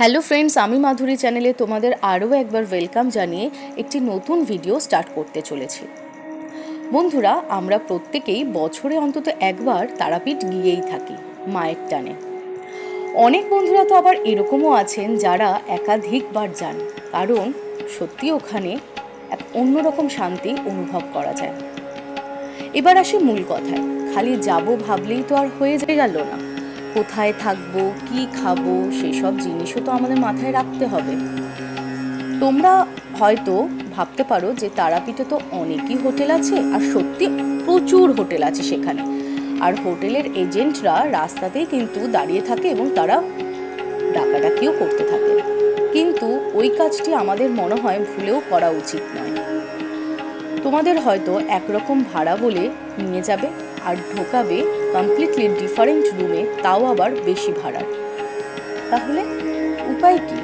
Hello friends আমি মাধুরী চ্যানেলে তোমাদের আরও একবার ওয়েলকাম জানিয়ে একটি নতুন ভিডিও স্টার্ট করতে চলেছি। বন্ধুরা, আমরা প্রত্যেকেই বছরে অন্তত একবার তারাপীঠ গিয়েই থাকি, মায়ের টানে। অনেক বন্ধুরা তো আবার এরকমও আছেন যারা একাধিকবার যান, কারণ সত্যি ওখানে এক অন্যরকম শান্তি অনুভব করা যায়। এবার আসি মূল কথায়, খালি যাব ভাবলেই তো আর হয়ে গেল না। কোথায় থাকব, কি খাব, সেসব জিনিসও তো আমাদের মাথায় রাখতে হবে। তোমরা হয়তো ভাবতে পারো যে তারাপীঠে তো অনেকই হোটেল আছে, আর সত্যি প্রচুর হোটেল আছে সেখানে। আর হোটেলের এজেন্টরা রাস্তাতেই কিন্তু দাঁড়িয়ে থাকে এবং তারা ডাকাডাকিও করতে থাকে। কিন্তু ওই কাজটি আমাদের মনে হয় ভুলেও করা উচিত নয়। তোমাদের হয়তো একরকম ভাড়া বলে নিয়ে যাবে আর ঢোকাবে কমপ্লিটলি ডিফারেন্ট রুমে তাও আবার বেশি ভাড়ার তাহলে উপায় কি?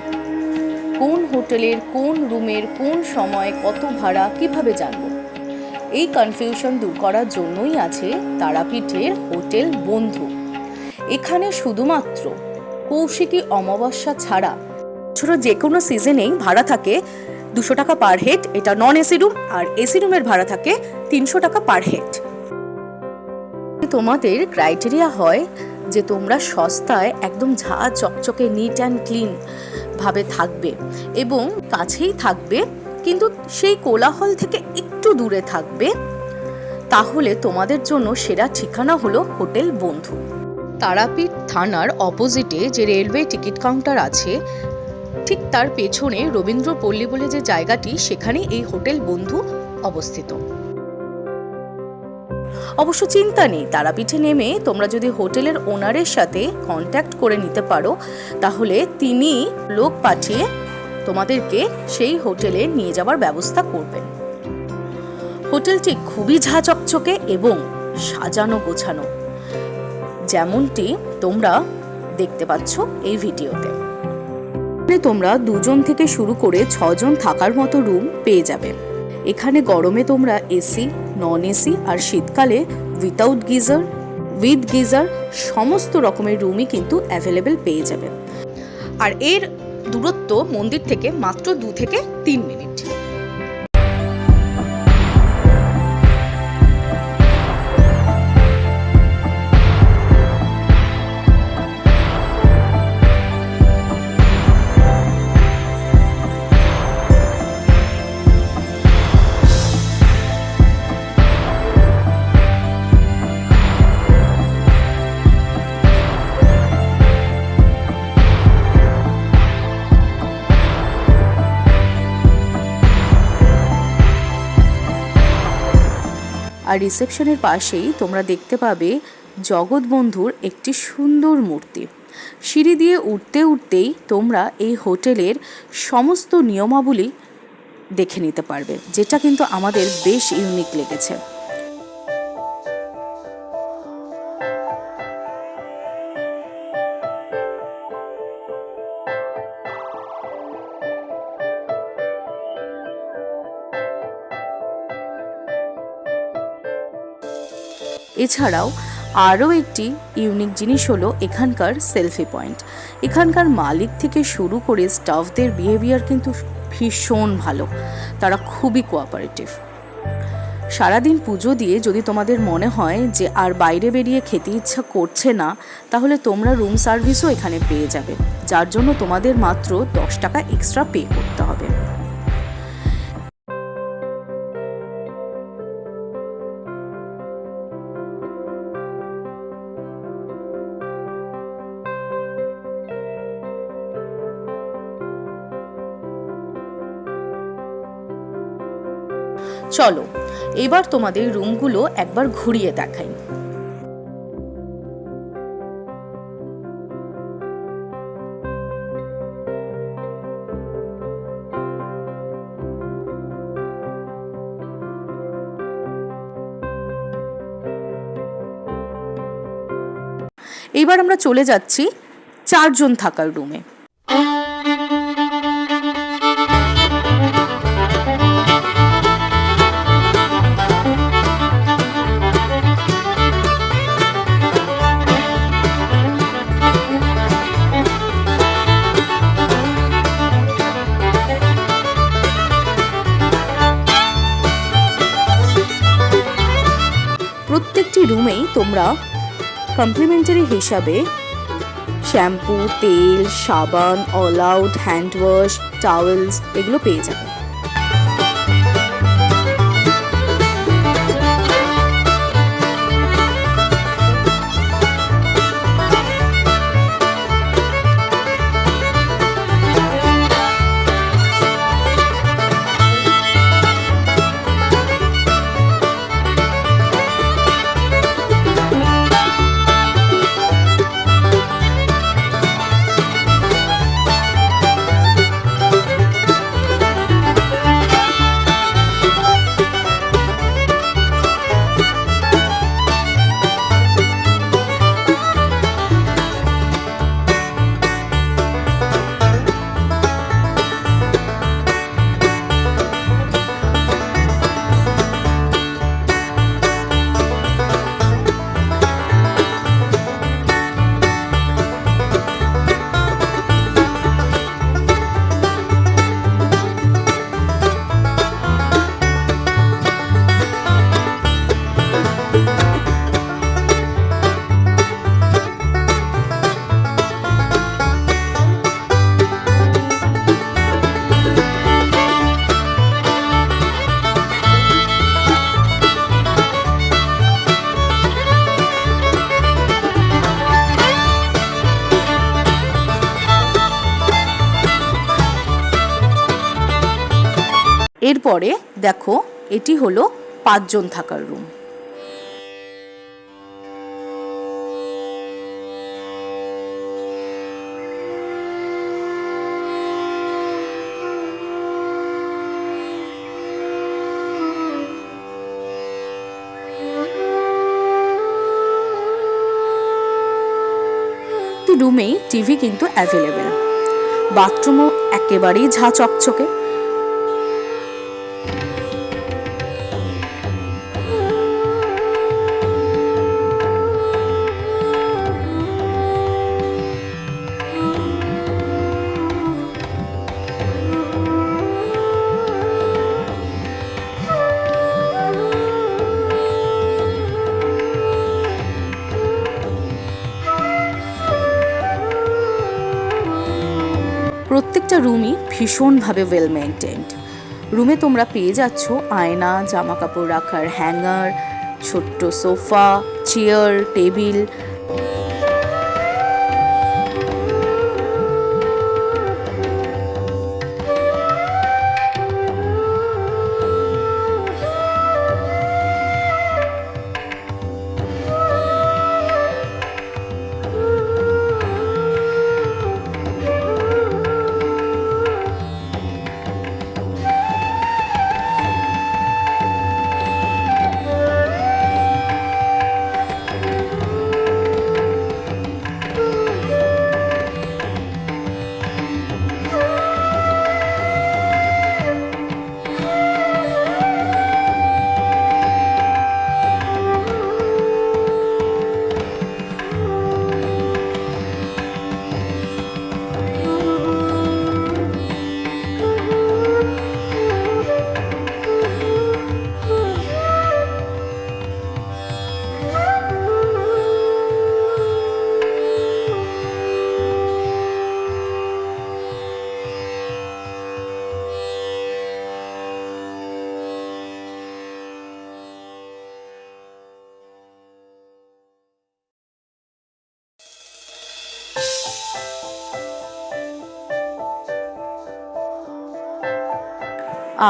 কোন হোটেলের, কোন রুমের, কোন সময় কত ভাড়া, কীভাবে জানব? এই কনফিউশন দূর করার জন্যই আছে তারাপীঠের হোটেল বন্ধু। এখানে শুধুমাত্র কৌশিকী অমাবস্যা ছাড়া ছোট যে কোনো সিজনেই ভাড়া থাকে দুশো টাকা পার হেড এটা নন এসি রুম আর এসি রুমের ভাড়া থাকে তিনশো টাকা পার হেড তোমাদের ক্রাইটেরিয়া হয় যে তোমরা সস্তায় একদম ঝা চকচকে নিট অ্যান্ড ক্লিন ভাবে থাকবে এবং কাছেই থাকবে, কিন্তু সেই কোলাহল থেকে একটু দূরে থাকবে। তাহলে তোমাদের জন্য সেরা ঠিকানা হলো হোটেল বন্ধু। তারাপীঠ থানার অপোজিটে যে রেলওয়ে টিকিট কাউন্টার আছে, ঠিক তার পেছনে রবীন্দ্রপল্লী বলে যে জায়গাটি সেখানে এই হোটেল বন্ধু অবস্থিত। অবশ্য চিন্তা নেই, তারাপীঠে নেমে তোমরা যদি হোটেলের ওনারের সাথে কন্ট্যাক্ট করে নিতে পারো, তাহলে তিনি লোক পাঠিয়ে তোমাদেরকে সেই হোটেলে নিয়ে যাওয়ার ব্যবস্থা করবেন। হোটেলটি খুবই ঝাঁচকচকে এবং সাজানো গোছানো। যেমনটি তোমরা দেখতে পাচ্ছ এই ভিডিওতে। তোমরা দুজন থেকে শুরু করে ছজন থাকার মতো রুম পেয়ে যাবে। এখানে গরমে তোমরা এসি নন এসি আর শীতকালে উইথাউট গিজার উইথ গিজার সমস্ত রকমের রুমই কিন্তু অ্যাভেলেবেল পেয়ে যাবে। আর এর দূরত্ব মন্দির থেকে মাত্র দু থেকে তিন মিনিট। আর রিসেপশনের পাশেই তোমরা দেখতে পাবে জগৎবন্ধুর একটি সুন্দর মূর্তি। সিঁড়ি দিয়ে উঠতে উঠতেই তোমরা এই হোটেলের সমস্ত নিয়মাবলী দেখে নিতে পারবে, যেটা কিন্তু আমাদের বেশ ইউনিক লেগেছে। এছাড়াও আরও একটি ইউনিক জিনিস হলো এখানকার সেলফি পয়েন্ট। এখানকার মালিক থেকে শুরু করে স্টাফদের বিহেভিয়ার কিন্তু ভীষণ ভালো। তারা খুবই কোঅপারেটিভ সারাদিন পুজো দিয়ে যদি তোমাদের মনে হয় যে আর বাইরে বেরিয়ে খেতে ইচ্ছা করছে না, তাহলে তোমরা রুম সার্ভিসও এখানে পেয়ে যাবে। যার জন্য তোমাদের মাত্র দশ টাকা এক্সট্রা পে করতে চলো এবার তোমাদের রুমগুলো একবার ঘুরিয়ে দেখাই। এবার আমরা চলে যাচ্ছি চারজন থাকার রুমে। তোমরা কমপ্লিমেন্টারি হিসাবে শ্যাম্পু তেল সাবান all out hand wash towels এগুলো পেয়ে যাবে। এরপরে দেখো, এটি হলো পাঁচজন থাকার রুম। রুমেই টিভি কিন্তু অ্যাভেলেবেল বাথরুমও একেবারেই ঝা চকচকে। প্রত্যেকটা রুমই ভীষণভাবে ওয়েল মেনটেন্ড রুমে তোমরা পেয়ে যাচ্ছ আয়না জামা কাপড় রাখার হ্যাঙ্গার ছোট্ট সোফা চেয়ার টেবিল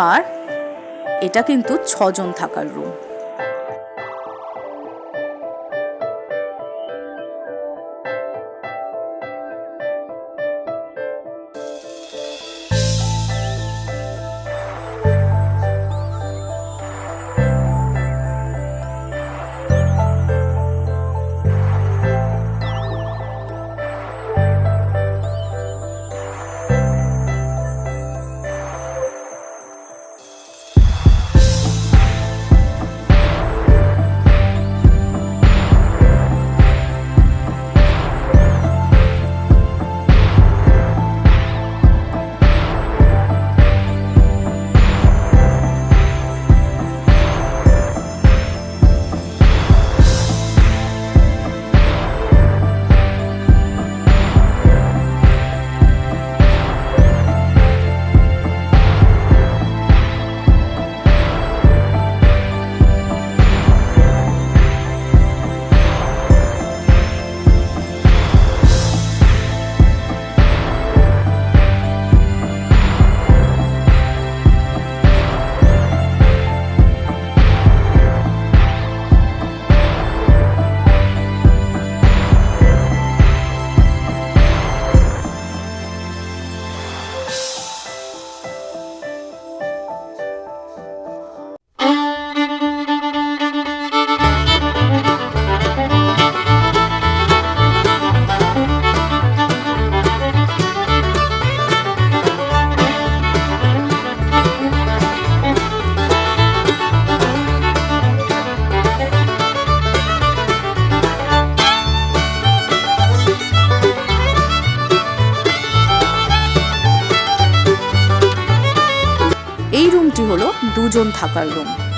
আর এটা কিন্তু ছজন থাকার রুম হলো দুজন থাকার রুম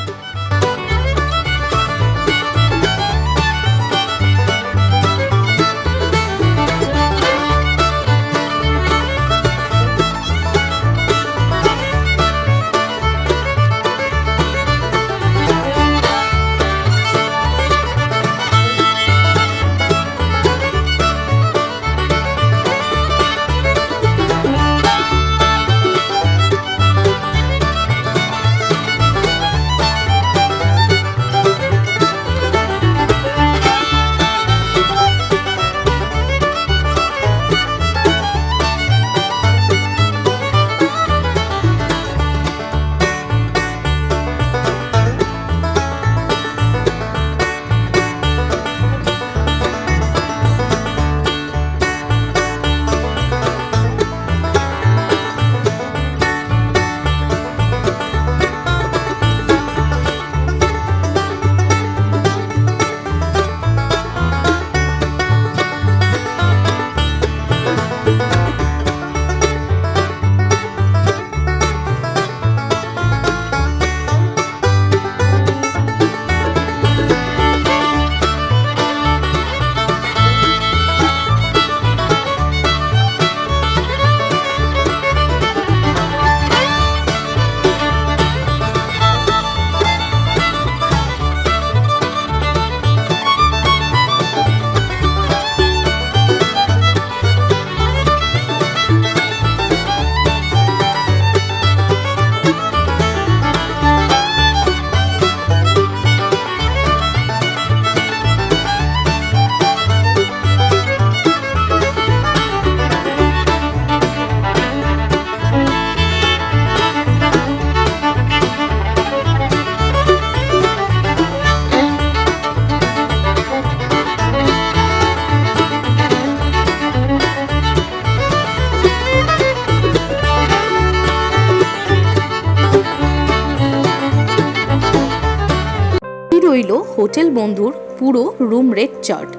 বন্ধুর পুরো রুম রেট চার্ট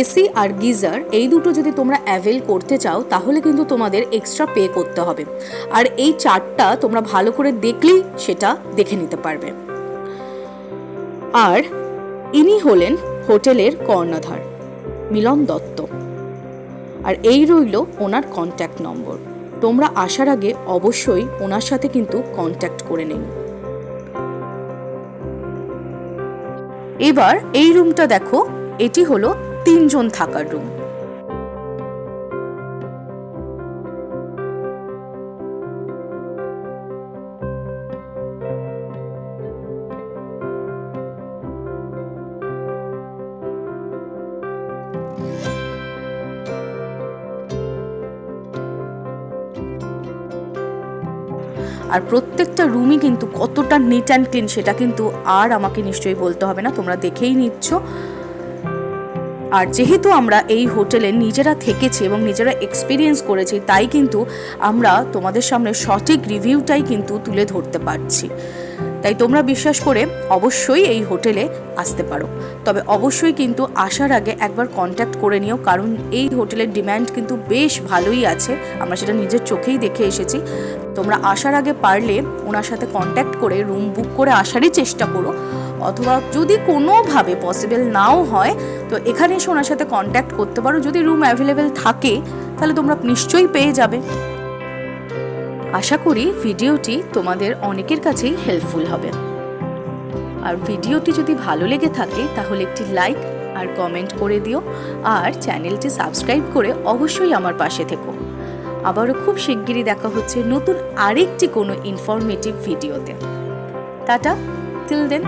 এসি আর গিজার এই দুটো যদি তোমরা অ্যাভেল করতে চাও, তাহলে কিন্তু তোমাদের এক্সট্রা পে করতে হবে। আর এই চার্টটা তোমরা ভালো করে দেখলেই সেটা দেখে নিতে পারবে। আর ইনি হলেন হোটেলের কর্ণধার, মিলন দত্ত। আর এই রইল ওনার কন্ট্যাক্ট নম্বর তোমরা আসার আগে অবশ্যই ওনার সাথে কিন্তু কন্ট্যাক্ট করে নিন। এবার এই রুমটা দেখো এটি হলো তিনজন থাকার রুম। আর প্রত্যেকটা রুমই কিন্তু কতটা নিট অ্যান্ড ক্লিন সেটা কিন্তু আর আমাকে নিশ্চয়ই বলতে হবে না, তোমরা দেখেই নিচ্ছ। আর যেহেতু আমরা এই হোটেলে নিজেরা থেকেছি এবং নিজেরা এক্সপিরিয়েন্স করেছি, তাই কিন্তু আমরা তোমাদের সামনে সঠিক রিভিউটাই কিন্তু তুলে ধরতে পারছি। তাই তোমরা বিশ্বাস করে অবশ্যই এই হোটেলে আসতে পারো। তবে অবশ্যই কিন্তু আসার আগে একবার কন্ট্যাক্ট করে নিও, কারণ এই হোটেলের ডিম্যান্ড কিন্তু বেশ ভালোই আছে। আমরা সেটা নিজের চোখেই দেখে এসেছি। তোমরা আসার আগে পারলে ওনার সাথে কন্ট্যাক্ট করে রুম বুক করে আসারই চেষ্টা করো। অথবা যদি কোনোভাবে পসিবল নাও হয়, তো এখানে এসে ওনার সাথে কন্ট্যাক্ট করতে পারো। যদি রুম অ্যাভেলেবেল থাকে, তাহলে তোমরা নিশ্চয়ই পেয়ে যাবে। আশা করি ভিডিওটি তোমাদের অনেকের কাছেই হেল্পফুল হবে। আর ভিডিওটি যদি ভালো লেগে থাকে, তাহলে একটি লাইক আর কমেন্ট করে দিও, আর চ্যানেলটি সাবস্ক্রাইব করে অবশ্যই আমার পাশে থেকো। আবারও খুব শিগগিরই দেখা হচ্ছে নতুন আরেকটি কোনো ইনফরমেটিভ ভিডিওতে টাটা টিল দেন